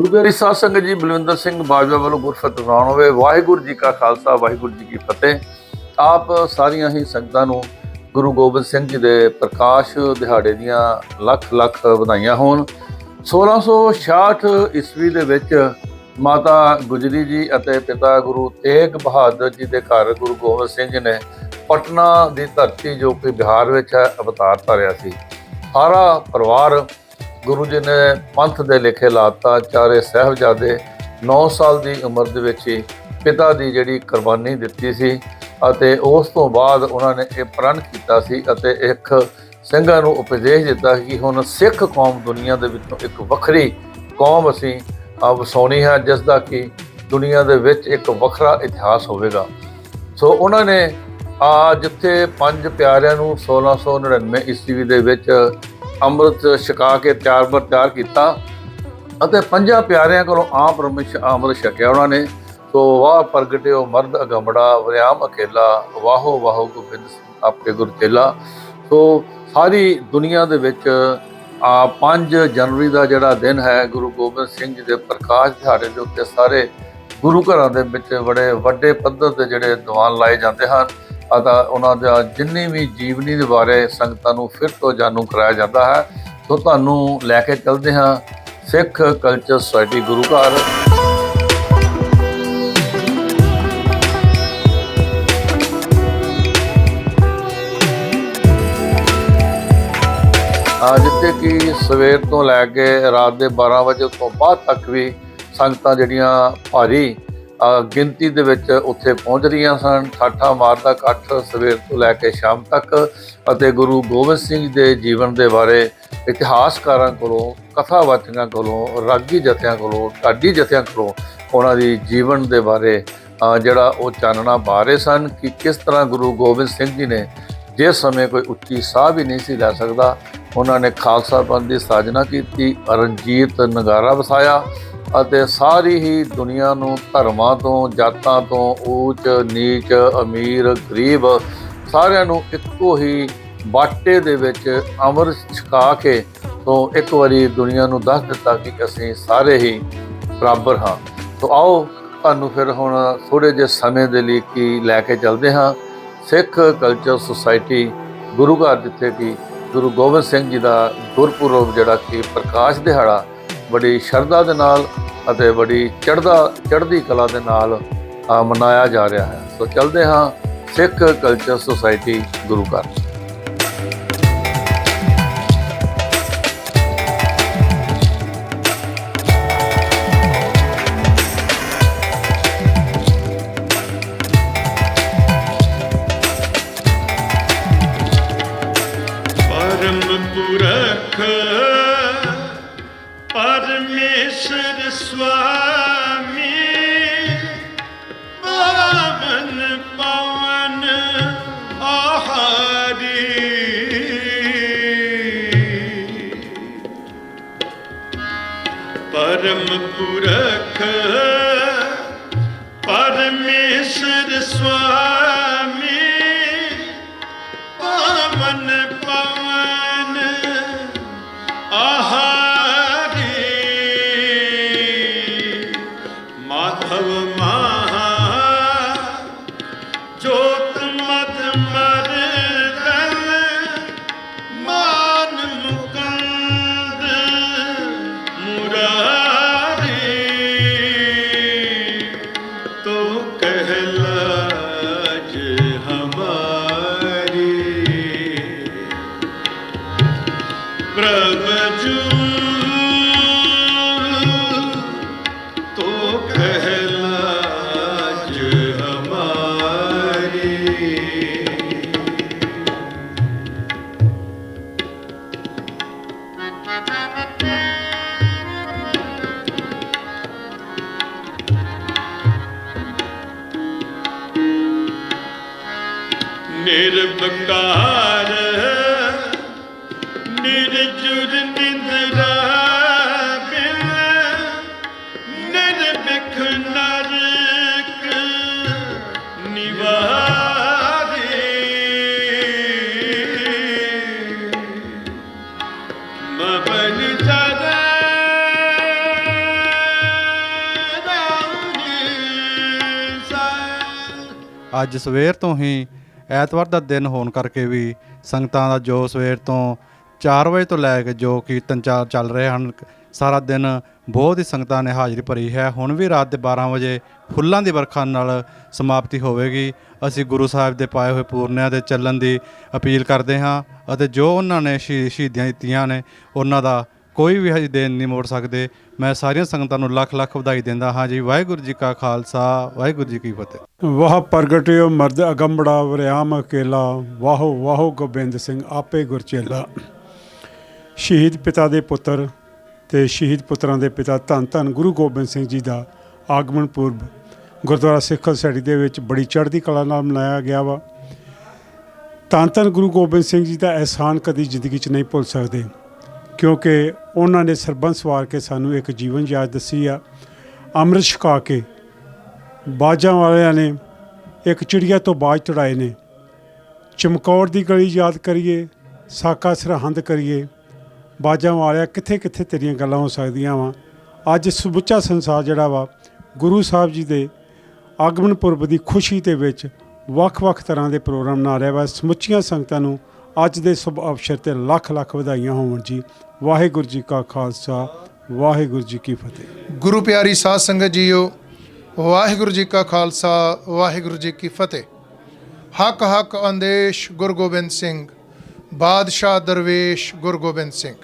ਗੁਰੂ ਪਿਆਰੀ ਸਾਧ ਸੰਗਤ ਜੀ, ਬਲਵਿੰਦਰ ਸਿੰਘ ਬਾਜਵਾ ਵੱਲੋਂ ਗੁਰਫਤਿਹ ਕਰਾਉਣ ਹੋਵੇ। ਵਾਹਿਗੁਰੂ ਜੀ ਕਾ ਖਾਲਸਾ, ਵਾਹਿਗੁਰੂ ਜੀ ਕੀ ਫਤਿਹ। ਆਪ ਸਾਰੀਆਂ ਹੀ ਸੰਗਤਾਂ ਨੂੰ ਗੁਰੂ ਗੋਬਿੰਦ ਸਿੰਘ ਜੀ ਦੇ ਪ੍ਰਕਾਸ਼ ਦਿਹਾੜੇ ਦੀਆਂ ਲੱਖ ਲੱਖ ਵਧਾਈਆਂ ਹੋਣ। 1666 ਈਸਵੀ ਦੇ ਵਿੱਚ ਮਾਤਾ ਗੁਜਰੀ ਜੀ ਅਤੇ ਪਿਤਾ ਗੁਰੂ ਤੇਗ ਬਹਾਦਰ ਜੀ ਦੇ ਘਰ ਗੁਰੂ ਗੋਬਿੰਦ ਸਿੰਘ ਜੀ ਨੇ ਪਟਨਾ ਦੀ ਧਰਤੀ ਜੋ ਕਿ ਬਿਹਾਰ ਵਿੱਚ ਹੈ, ਅਵਤਾਰ ਧਾਰਿਆ ਸੀ। ਸਾਰਾ ਪਰਿਵਾਰ ਗੁਰੂ ਜੀ ਨੇ ਪੰਥ ਦੇ ਲੇਖੇ ਲਾਤਾ ਚਾਰੇ ਸਹਿਬਜ਼ਾਦੇ 9 ਸਾਲ ਦੀ ਉਮਰ ਦੇ ਵਿੱਚ ਹੀ ਪਿਤਾ ਦੀ ਜਿਹੜੀ ਕੁਰਬਾਨੀ ਦਿੱਤੀ ਸੀ ਅਤੇ ਉਸ ਤੋਂ ਬਾਅਦ ਉਹਨਾਂ ਨੇ ਇਹ ਪ੍ਰਣ ਕੀਤਾ ਸੀ ਅਤੇ ਇੱਕ ਸਿੰਘਾਂ ਨੂੰ ਉਪਦੇਸ਼ ਦਿੱਤਾ ਕਿ ਹੁਣ ਸਿੱਖ ਕੌਮ ਦੁਨੀਆ ਦੇ ਵਿੱਚੋਂ ਇੱਕ ਵੱਖਰੀ ਕੌਮ ਅਸੀਂ ਵਸਾਉਣੀ ਹੈ ਜਿਸ ਦਾ ਕਿ ਦੁਨੀਆ ਦੇ ਵਿੱਚ ਇੱਕ ਵੱਖਰਾ ਇਤਿਹਾਸ ਹੋਵੇਗਾ। ਸੋ ਉਹਨਾਂ ਨੇ ਆ ਜਿੱਥੇ ਪੰਜ ਪਿਆਰਿਆਂ ਨੂੰ 1699 ਈਸਵੀ ਦੇ ਵਿੱਚ ਅੰਮ੍ਰਿਤ ਛਕਾ ਕੇ ਤਿਆਰ ਬਰ ਤਿਆਰ ਕੀਤਾ ਅਤੇ ਪੰਜਾਂ ਪਿਆਰਿਆਂ ਕੋਲੋਂ ਆਮ ਪਰਮੇਸ਼ ਅੰਮ੍ਰਿਤ ਛਕਿਆ ਉਹਨਾਂ ਨੇ। ਸੋ ਵਾਹ ਪ੍ਰਗਟਿਓ ਮਰਦ ਅਗੰਬੜਾ ਵਰਿਆਮ ਅਕੇਲਾ ਵਾਹੋ ਵਾਹੋ ਗੋਬਿੰਦ ਸਿੰਘ ਆਪਕੇ ਗੁਰ ਚੇਲਾ। ਸੋ ਸਾਰੀ ਦੁਨੀਆ ਦੇ ਵਿੱਚ ਆ 5 ਜਨਵਰੀ ਦਾ ਜਿਹੜਾ ਦਿਨ ਹੈ, ਗੁਰੂ ਗੋਬਿੰਦ ਸਿੰਘ ਜੀ ਦੇ ਪ੍ਰਕਾਸ਼ ਦਿਹਾੜੇ ਦੇ ਉੱਤੇ ਸਾਰੇ ਗੁਰੂ ਘਰਾਂ ਦੇ ਵਿੱਚ ਬੜੇ ਵੱਡੇ ਪੱਧਰ ਤੇ ਜਿਹੜੇ ਦੀਵਾਨ ਲਾਏ ਜਾਂਦੇ ਹਨ। ਅਤੇ ਉਹਨਾਂ ਦਾ ਜਿੰਨੀ ਵੀ ਜੀਵਨੀ ਦੇ ਬਾਰੇ ਸੰਗਤਾਂ ਨੂੰ ਫਿਰ ਤੋਂ ਜਾਣੂ ਕਰਾਇਆ ਜਾਂਦਾ ਹੈ। ਸੋ ਤੁਹਾਨੂੰ ਲੈ ਕੇ ਚੱਲਦੇ ਹਾਂ ਸਿੱਖ ਕਲਚਰ ਸੁਸਾਇਟੀ ਗੁਰੂ ਘਰ। ਜਿੱਥੇ ਕਿ ਸਵੇਰ ਤੋਂ ਲੈ ਕੇ ਰਾਤ ਦੇ 12 ਵਜੇ ਤੋਂ ਬਾਅਦ ਤੱਕ ਵੀ ਸੰਗਤਾਂ ਜਿਹੜੀਆਂ ਭਾਰੀ ਗਿਣਤੀ ਦੇ ਵਿੱਚ ਉੱਥੇ ਪਹੁੰਚ ਰਹੀਆਂ ਸਨ। ਠਾਠਾ ਮਾਰਦਾ ਇਕੱਠ ਸਵੇਰ ਤੋਂ ਲੈ ਕੇ ਸ਼ਾਮ ਤੱਕ ਅਤੇ ਗੁਰੂ ਗੋਬਿੰਦ ਸਿੰਘ ਦੇ ਜੀਵਨ ਦੇ ਬਾਰੇ ਇਤਿਹਾਸਕਾਰਾਂ ਕੋਲੋਂ, ਕਥਾਵਾਚਕਾਂ ਕੋਲੋਂ, ਰਾਗੀ ਜਥਿਆਂ ਕੋਲੋਂ, ਢਾਡੀ ਜਥਿਆਂ ਕੋਲੋਂ ਉਹਨਾਂ ਦੀ ਜੀਵਨ ਦੇ ਬਾਰੇ ਜਿਹੜਾ ਉਹ ਚਾਨਣਾ ਪਾ ਰਹੇ ਸਨ ਕਿ ਕਿਸ ਤਰ੍ਹਾਂ ਗੁਰੂ ਗੋਬਿੰਦ ਸਿੰਘ ਜੀ ਨੇ ਜਿਸ ਸਮੇਂ ਕੋਈ ਉੱਚੀ ਸਾਹ ਵੀ ਨਹੀਂ ਸੀ ਲੈ ਸਕਦਾ, ਉਹਨਾਂ ਨੇ ਖਾਲਸਾ ਪੰਥ ਦੀ ਸਾਜਨਾ ਕੀਤੀ, ਰਣਜੀਤ ਨਗਾਰਾ ਵਸਾਇਆ ਅਤੇ ਸਾਰੀ ਹੀ ਦੁਨੀਆ ਨੂੰ ਧਰਮਾਂ ਤੋਂ, ਜਾਤਾਂ ਤੋਂ ਊਚ, ਨੀਚ, ਅਮੀਰ, ਗਰੀਬ ਸਾਰਿਆਂ ਨੂੰ ਇੱਕੋ ਹੀ ਬਾਟੇ ਦੇ ਵਿੱਚ ਅਮਰ ਛਕਾ ਕੇ ਤੋਂ ਇੱਕ ਵਾਰੀ ਦੁਨੀਆ ਨੂੰ ਦੱਸ ਦਿੱਤਾ ਕਿ ਅਸੀਂ ਸਾਰੇ ਹੀ ਬਰਾਬਰ ਹਾਂ। ਤੋਂ ਆਓ, ਤੁਹਾਨੂੰ ਫਿਰ ਹੁਣ ਥੋੜੇ ਜਿਹੇ ਸਮੇਂ ਦੇ ਲਈ ਕੀ ਲੈ ਕੇ ਚੱਲਦੇ ਹਾਂ। ਸਿੱਖ ਕਲਚਰ ਸੁਸਾਇਟੀ ਗੁਰੂ ਘਰ ਜਿੱਥੇ ਕਿ ਗੁਰੂ ਗੋਬਿੰਦ ਸਿੰਘ ਜੀ ਦਾ ਗੁਰਪੁਰਬ ਜਿਹੜਾ ਕਿ ਪ੍ਰਕਾਸ਼ ਦਿਹਾੜਾ ਬੜੀ ਸ਼ਰਧਾ ਦੇ ਨਾਲ ਅਤੇ ਬੜੀ ਚੜ੍ਹਦਾ, ਚੜ੍ਹਦੀ ਕਲਾ ਦੇ ਨਾਲ ਮਨਾਇਆ ਜਾ ਰਿਹਾ ਹੈ। ਸੋ ਚੱਲਦੇ ਹਾਂ ਸਿੱਖ ਕਲਚਰ ਸੁਸਾਇਟੀ ਗੁਰੂ ਘਰ। ਪਰਮ ਪੁਰਖ ਅੱਜ ਸਵੇਰ ਤੋਂ ਹੀ ਐਤਵਾਰ ਦਾ ਦਿਨ ਹੋਣ ਕਰਕੇ ਵੀ ਸੰਗਤਾਂ ਦਾ ਜੋ ਸਵੇਰ ਤੋਂ 4 ਵਜੇ ਤੋਂ ਲੈ ਕੇ ਜੋ ਕੀਰਤਨ ਚਾਰ ਚੱਲ ਰਹੇ ਹਨ, ਸਾਰਾ ਦਿਨ ਬਹੁਤ ਹੀ ਸੰਗਤਾਂ ਨੇ ਹਾਜ਼ਰੀ ਭਰੀ ਹੈ। ਹੁਣ ਵੀ ਰਾਤ ਦੇ 12 ਵਜੇ ਫੁੱਲਾਂ ਦੀ ਵਰਖਾ ਨਾਲ ਸਮਾਪਤੀ ਹੋਵੇਗੀ। ਅਸੀਂ ਗੁਰੂ ਸਾਹਿਬ ਦੇ ਪਾਏ ਹੋਏ ਪੂਰਨਿਆਂ ਦੇ ਚੱਲਣ ਦੀ ਅਪੀਲ ਕਰਦੇ ਹਾਂ ਅਤੇ ਜੋ ਉਹਨਾਂ ਨੇ ਸ਼ਹੀ- ਸ਼ਹੀਦੀਆਂ ਦਿੱਤੀਆਂ ਨੇ, ਉਹਨਾਂ ਦਾ ਕੋਈ ਵੀ ਹਜੇ ਦੇਣ ਨਹੀਂ ਮੋੜ ਸਕਦੇ, ਮੈਂ ਸਾਰੀਆਂ ਸੰਗਤਾਂ ਨੂੰ ਲੱਖ ਲੱਖ ਵਧਾਈ ਦਿੰਦਾ ਹਾਂ ਜੀ। ਵਾਹਿਗੁਰੂ ਜੀ ਕਾ ਖਾਲਸਾ, ਵਾਹਿਗੁਰੂ ਜੀ ਕੀ ਫਤਿਹ। ਵਾਹ ਪ੍ਰਗਟਿਓ ਮਰਦ ਅਗੰਬੜਾ, ਵਰਿਆਮ ਅਕੇਲਾ ਵਾਹੋ ਵਾਹੋ ਗੋਬਿੰਦ ਸਿੰਘ, ਆਪੇ ਗੁਰਚੇਲਾ ਸ਼ਹੀਦ ਪਿਤਾ ਦੇ ਪੁੱਤਰ ਤੇ ਸ਼ਹੀਦ ਪੁੱਤਰਾਂ ਦੇ ਪਿਤਾ ਧੰਨ ਧੰਨ ਗੁਰੂ ਗੋਬਿੰਦ ਸਿੰਘ ਜੀ ਦਾ ਆਗਮਨ ਪੁਰਬ ਗੁਰਦੁਆਰਾ ਸਿੱਖ ਸੋਸਾਇਟੀ ਦੇ ਵਿੱਚ ਬੜੀ ਚੜ੍ਹਦੀ ਕਲਾ ਨਾਲ ਮਨਾਇਆ ਗਿਆ ਵਾ। ਧੰਨ ਧੰਨ ਗੁਰੂ ਗੋਬਿੰਦ ਸਿੰਘ ਜੀ ਦਾ ਅਹਿਸਾਨ ਕਦੀ ਜ਼ਿੰਦਗੀ 'ਚ ਨਹੀਂ ਭੁੱਲ ਸਕਦੇ। ਕਿਉਂਕਿ ਉਹਨਾਂ ਨੇ ਸਰਬੰਸ ਸਵਾਰ ਕੇ ਸਾਨੂੰ ਇੱਕ ਜੀਵਨ ਯਾਦ ਦੱਸੀ ਆ। ਅੰਮ੍ਰਿਤ ਛਕਾ ਕੇ ਬਾਜਾਂ ਵਾਲਿਆਂ ਨੇ ਇੱਕ ਚਿੜੀਆ ਤੋਂ ਬਾਜ ਤੁੜਾਏ ਨੇ। ਚਮਕੌਰ ਦੀ ਗਲੀ ਯਾਦ ਕਰੀਏ, ਸਾਕਾ ਸਰਹੰਦ ਕਰੀਏ, ਬਾਜਾਂ ਵਾਲਿਆ ਕਿੱਥੇ ਕਿੱਥੇ ਤੇਰੀਆਂ ਗੱਲਾਂ ਹੋ ਸਕਦੀਆਂ ਵਾ। ਅੱਜ ਸਮੁੱਚਾ ਸੰਸਾਰ ਜਿਹੜਾ ਵਾ, ਗੁਰੂ ਸਾਹਿਬ ਜੀ ਦੇ ਆਗਮਨ ਪੁਰਬ ਦੀ ਖੁਸ਼ੀ ਦੇ ਵਿੱਚ ਵੱਖ-ਵੱਖ ਤਰ੍ਹਾਂ ਦੇ ਪ੍ਰੋਗਰਾਮ ਮਨਾ ਰਿਹਾ ਵਾ। ਸਮੁੱਚੀਆਂ ਸੰਗਤਾਂ ਨੂੰ ਅੱਜ ਦੇ ਸ਼ੁਭ ਅਵਸਰ ਤੇ ਲੱਖ ਲੱਖ ਵਧਾਈਆਂ ਹੋਣ ਜੀ। ਵਾਹਿਗੁਰੂ ਜੀ ਕਾ ਖਾਲਸਾ, ਵਾਹਿਗੁਰੂ ਜੀ ਕੀ ਫਤਿਹ। ਗੁਰੂ ਪਿਆਰੀ ਸਾਧ ਸੰਗਤ ਜੀਓ, ਵਾਹਿਗੁਰੂ ਜੀ ਕਾ ਖਾਲਸਾ, ਵਾਹਿਗੁਰੂ ਜੀ ਕੀ ਫਤਿਹ। ਹੱਕ ਹੱਕ ਅੰਦੇਸ਼ ਗੁਰੂ ਗੋਬਿੰਦ ਸਿੰਘ, ਬਾਦਸ਼ਾਹ ਦਰਵੇਸ਼ ਗੁਰੂ ਗੋਬਿੰਦ ਸਿੰਘ।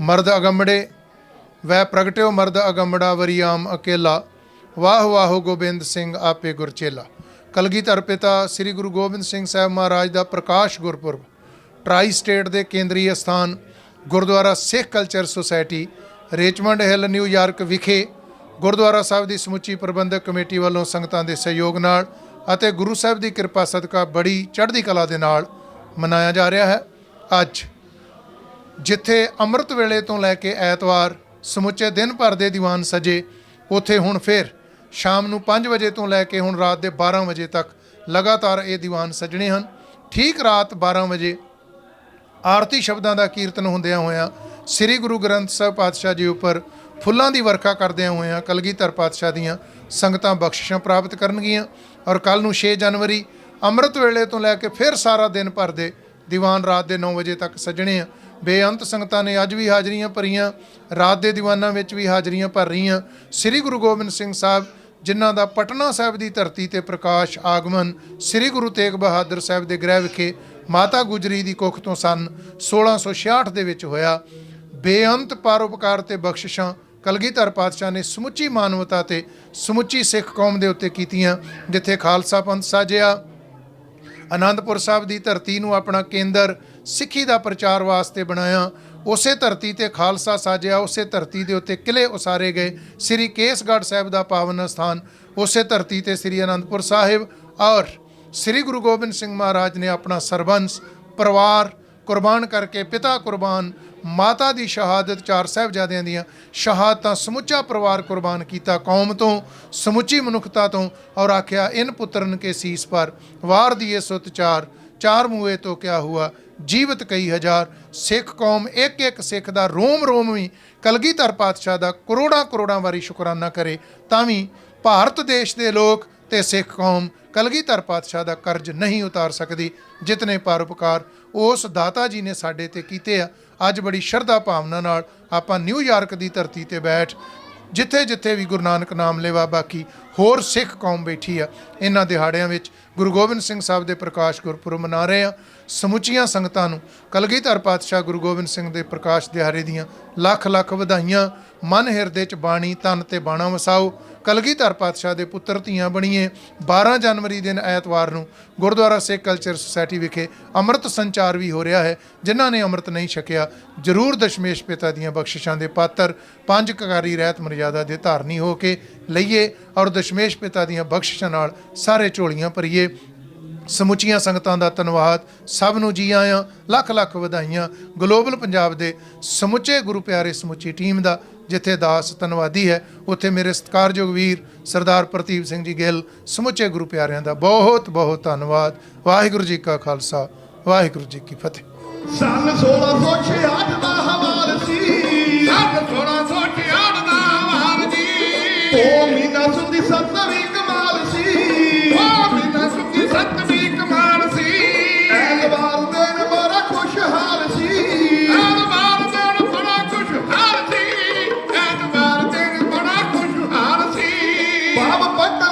ਮਰਦ ਅਗੰਬੜੇ ਵੈ ਪ੍ਰਗਟਿਓ ਮਰਦ ਅਗੰਬੜਾ ਵਰਿਆਮ ਅਕੇਲਾ। ਵਾਹ ਵਾਹ ਗੋਬਿੰਦ ਸਿੰਘ ਆਪੇ ਗੁਰਚੇਲਾ ਕਲਗੀਧਰ ਪਿਤਾ ਸ੍ਰੀ ਗੁਰੂ ਗੋਬਿੰਦ ਸਿੰਘ ਸਾਹਿਬ ਮਹਾਰਾਜ ਦਾ ਪ੍ਰਕਾਸ਼ ਗੁਰਪੁਰਬ ਟਰਾਈ ਸਟੇਟ ਦੇ ਕੇਂਦਰੀ ਅਸਥਾਨ, Gurdwara Sikh culture society, Richmond Hill New York ਵਿਖੇ ਗੁਰਦੁਆਰਾ ਸਾਹਿਬ ਦੀ ਸਮੁੱਚੀ ਪ੍ਰਬੰਧਕ ਕਮੇਟੀ ਵੱਲੋਂ ਸੰਗਤਾਂ ਦੇ ਸਹਿਯੋਗ ਨਾਲ ਅਤੇ ਗੁਰੂ ਸਾਹਿਬ ਦੀ ਕਿਰਪਾ ਸਦਕਾ ਬੜੀ ਚੜ੍ਹਦੀ ਕਲਾ ਦੇ ਨਾਲ ਮਨਾਇਆ ਜਾ ਰਿਹਾ ਹੈ। ਅੱਜ ਜਿੱਥੇ ਅੰਮ੍ਰਿਤ ਵੇਲੇ ਤੋਂ ਲੈ ਕੇ ਐਤਵਾਰ ਸਮੁੱਚੇ ਦਿਨ ਭਰ ਦੇ ਦੀਵਾਨ ਸਜੇ, ਉੱਥੇ ਹੁਣ ਫਿਰ ਸ਼ਾਮ ਨੂੰ 5 ਵਜੇ ਤੋਂ ਲੈ ਕੇ ਹੁਣ ਰਾਤ ਦੇ 12 ਵਜੇ ਤੱਕ ਲਗਾਤਾਰ ਇਹ ਦੀਵਾਨ ਸਜਣੇ ਹਨ। ਠੀਕ ਰਾਤ 12 ਵਜੇ ਆਰਤੀ ਸ਼ਬਦਾਂ ਦਾ ਕੀਰਤਨ ਹੁੰਦਿਆਂ ਹੋਇਆਂ ਸ੍ਰੀ ਗੁਰੂ ਗ੍ਰੰਥ ਸਾਹਿਬ ਪਾਤਸ਼ਾਹ ਜੀ ਉੱਪਰ ਫੁੱਲਾਂ ਦੀ ਵਰਖਾ ਕਰਦਿਆਂ ਹੋਇਆਂ ਕਲਗੀਧਰ ਪਾਤਸ਼ਾਹ ਦੀਆਂ ਸੰਗਤਾਂ ਬਖਸ਼ਿਸ਼ਾਂ ਪ੍ਰਾਪਤ ਕਰਨਗੀਆਂ ਔਰ ਕੱਲ ਨੂੰ 6 ਜਨਵਰੀ ਅੰਮ੍ਰਿਤ ਵੇਲੇ ਤੋਂ ਲੈ ਕੇ ਫਿਰ ਸਾਰਾ ਦਿਨ ਭਰ ਦੇ ਦੀਵਾਨ ਰਾਤ ਦੇ 9 ਵਜੇ ਤੱਕ ਸਜਣੇ ਆ। ਬੇਅੰਤ ਸੰਗਤਾਂ ਨੇ ਅੱਜ ਵੀ ਹਾਜ਼ਰੀਆਂ ਭਰੀਆਂ, ਰਾਤ ਦੇ ਦੀਵਾਨਾਂ ਵਿੱਚ ਵੀ ਹਾਜ਼ਰੀਆਂ ਭਰ ਰਹੀਆਂ। ਸ੍ਰੀ ਗੁਰੂ ਗੋਬਿੰਦ ਸਿੰਘ ਸਾਹਿਬ ਜਿਨ੍ਹਾਂ ਦਾ ਪਟਨਾ ਸਾਹਿਬ ਦੀ ਧਰਤੀ ਤੇ ਪ੍ਰਕਾਸ਼ ਆਗਮਨ ਸ੍ਰੀ ਗੁਰੂ ਤੇਗ ਬਹਾਦਰ ਸਾਹਿਬ ਦੇ ਗ੍ਰਹਿ ਵਿਖੇ ਮਾਤਾ ਗੁਜਰੀ ਦੀ ਕੁੱਖ ਤੋਂ ਸਨ 1666 ਦੇ ਵਿੱਚ ਹੋਇਆ। ਬੇਅੰਤ ਪਰਉਪਕਾਰ ਤੇ ਬਖਸ਼ਿਸ਼ਾਂ ਕਲਗੀਧਰ ਪਾਤਸ਼ਾਹ ਨੇ ਸਮੁੱਚੀ ਮਾਨਵਤਾ ਤੇ ਸਮੁੱਚੀ ਸਿੱਖ ਕੌਮ ਦੇ ਉੱਤੇ ਕੀਤੀਆਂ, ਜਿੱਥੇ ਖਾਲਸਾ ਪੰਥ ਸਾਜਿਆ। ਆਨੰਦਪੁਰ ਸਾਹਿਬ ਦੀ ਧਰਤੀ ਨੂੰ ਆਪਣਾ ਕੇਂਦਰ ਸਿੱਖੀ ਦਾ ਪ੍ਰਚਾਰ ਵਾਸਤੇ ਬਣਾਇਆ। ਉਸੇ ਧਰਤੀ ਤੇ ਖਾਲਸਾ ਸਾਜਿਆ, ਉਸੇ ਧਰਤੀ ਦੇ ਉੱਤੇ ਕਿਲੇ ਉਸਾਰੇ ਗਏ। ਸ੍ਰੀ ਕੇਸਗੜ੍ਹ ਸਾਹਿਬ ਦਾ ਪਾਵਨ ਸਥਾਨ, ਉਸੇ ਧਰਤੀ ਤੇ ਸ੍ਰੀ ਅਨੰਦਪੁਰ ਸਾਹਿਬ ਔਰ ਸ੍ਰੀ ਗੁਰੂ ਗੋਬਿੰਦ ਸਿੰਘ ਮਹਾਰਾਜ ਨੇ ਆਪਣਾ ਸਰਬੰਸ, ਪਰਿਵਾਰ ਕੁਰਬਾਨ ਕਰਕੇ ਪਿਤਾ ਕੁਰਬਾਨ, ਮਾਤਾ ਦੀ ਸ਼ਹਾਦਤ ਚਾਰ ਸਾਹਿਬਜ਼ਾਦਿਆਂ ਦੀਆਂ, ਸ਼ਹਾਦਤਾਂ ਸਮੁੱਚਾ ਪਰਿਵਾਰ ਕੁਰਬਾਨ ਕੀਤਾ ਕੌਮ ਤੋਂ, ਸਮੁੱਚੀ ਮਨੁੱਖਤਾ ਤੋਂ ਔਰ ਆਖਿਆ, ਇਨ ਪੁੱਤਰਨ ਕੇ ਸੀਸ ਪਰ ਵਾਰ ਦੀਏ ਸੁਤ ਚਾਰ ਚਾਰ ਮੂਏ ਤੋਂ ਕਿਆ ਹੁਆ ਜੀਵਤ ਕਈ ਹਜ਼ਾਰ, ਸਿੱਖ ਕੌਮ ਇੱਕ ਇੱਕ ਸਿੱਖ ਦਾ ਰੋਮ ਰੋਮ ਵੀ ਕਲਗੀਧਰ ਪਾਤਸ਼ਾਹ ਦਾ ਕਰੋੜਾਂ ਕਰੋੜਾਂ ਵਾਰੀ ਸ਼ੁਕਰਾਨਾ ਕਰੇ, ਤਾਂ ਵੀ ਭਾਰਤ ਦੇਸ਼ ਦੇ ਲੋਕ ਤੇ ਸਿੱਖ ਕੌਮ ਕਲਗੀਧਰ ਪਾਤਸ਼ਾਹ ਦਾ ਕਰਜ਼ ਨਹੀਂ ਉਤਾਰ ਸਕਦੀ, ਜਿਤਨੇ ਪਰਉਪਕਾਰ ਉਸ ਦਾਤਾ ਜੀ ਨੇ ਸਾਡੇ ਤੇ ਕੀਤੇ ਆ। ਅੱਜ ਬੜੀ ਸ਼ਰਧਾ ਭਾਵਨਾ ਨਾਲ ਆਪਾਂ ਨਿਊਯਾਰਕ ਦੀ ਧਰਤੀ ਤੇ ਬੈਠ ਜਿੱਥੇ ਜਿੱਥੇ ਵੀ ਗੁਰੂ ਨਾਨਕ ਨਾਮ ਲੇਵਾ, ਬਾਕੀ ਹੋਰ ਸਿੱਖ ਕੌਮ ਬੈਠੀ ਆ, ਇਹਨਾਂ ਦਿਹਾੜਿਆਂ ਵਿੱਚ ਗੁਰੂ ਗੋਬਿੰਦ ਸਿੰਘ ਸਾਹਿਬ ਦੇ ਪ੍ਰਕਾਸ਼ ਗੁਰਪੁਰਬ ਮਨਾ ਰਹੇ ਆ। ਸਮੁੱਚੀਆਂ ਸੰਗਤਾਂ ਨੂੰ ਕਲਗੀਧਰ ਪਾਤਸ਼ਾਹ ਗੁਰੂ ਗੋਬਿੰਦ ਸਿੰਘ ਦੇ ਪ੍ਰਕਾਸ਼ ਦਿਹਾੜੇ ਦੀਆਂ ਲੱਖ ਲੱਖ ਵਧਾਈਆਂ ਮਨ ਹਿਰਦੇ ਚ ਬਾਣੀ ਤਨ ਤੇ ਬਾਣਾ ਵਸਾਓ। ਕਲਗੀਧਰ ਪਾਤਸ਼ਾਹ ਦੇ ਪੁੱਤਰ ਧੀਆਂ ਬਣੀਏ। 12 ਜਨਵਰੀ ਦਿਨ ਐਤਵਾਰ ਨੂੰ ਗੁਰਦੁਆਰਾ ਸਿੱਖ ਕਲਚਰ ਸੁਸਾਇਟੀ ਵਿਖੇ ਅੰਮ੍ਰਿਤ ਸੰਚਾਰ ਵੀ ਹੋ ਰਿਹਾ ਹੈ, ਜਿਨ੍ਹਾਂ ਨੇ ਅੰਮ੍ਰਿਤ ਨਹੀਂ ਛਕਿਆ। ਜਰੂਰ ਦਸ਼ਮੇਸ਼ ਪਿਤਾ ਦੀਆਂ ਬਖਸ਼ਿਸ਼ਾਂ ਦੇ ਪਾਤਰ ਪੰਜ ਕਕਾਰੀ ਰਹਿਤ ਮਰਜ਼ਾਦਾ ਦੇ ਧਾਰਨੀ ਹੋ ਕੇ ਲਈਏ ਔਰ ਦਸ਼ਮੇਸ਼ ਪਿਤਾ ਦੀਆਂ ਬਖਸ਼ਿਸ਼ਾਂ ਨਾਲ ਸਾਰੇ ਝੋਲੀਆਂ ਭਰੀਏ। ਸਮੁੱਚੀਆਂ ਸੰਗਤਾਂ ਦਾ ਧੰਨਵਾਦ। ਸਭ ਨੂੰ ਜੀ ਆਇਆਂ। ਲੱਖ ਲੱਖ ਵਧਾਈਆਂ। ਗਲੋਬਲ ਪੰਜਾਬ ਦੇ ਸਮੁੱਚੇ ਗੁਰੂ ਪਿਆਰੇ ਸਮੁੱਚੀ ਟੀਮ ਦਾ ਜਿੱਥੇ ਦਾਸ ਧੰਨਵਾਦੀ ਹੈ, ਉੱਥੇ ਮੇਰੇ ਸਤਿਕਾਰਯੋਗ ਵੀਰ ਸਰਦਾਰ ਪ੍ਰਤੀਪ ਸਿੰਘ ਜੀ ਗਿੱਲ, ਸਮੁੱਚੇ ਗੁਰੂ ਪਿਆਰਿਆਂ ਦਾ ਬਹੁਤ ਬਹੁਤ ਧੰਨਵਾਦ। ਵਾਹਿਗੁਰੂ ਜੀ ਕਾ ਖਾਲਸਾ, ਵਾਹਿਗੁਰੂ ਜੀ ਕੀ ਫਤਿਹ। ਸਨ 1666 ਦਾ Barba pode tá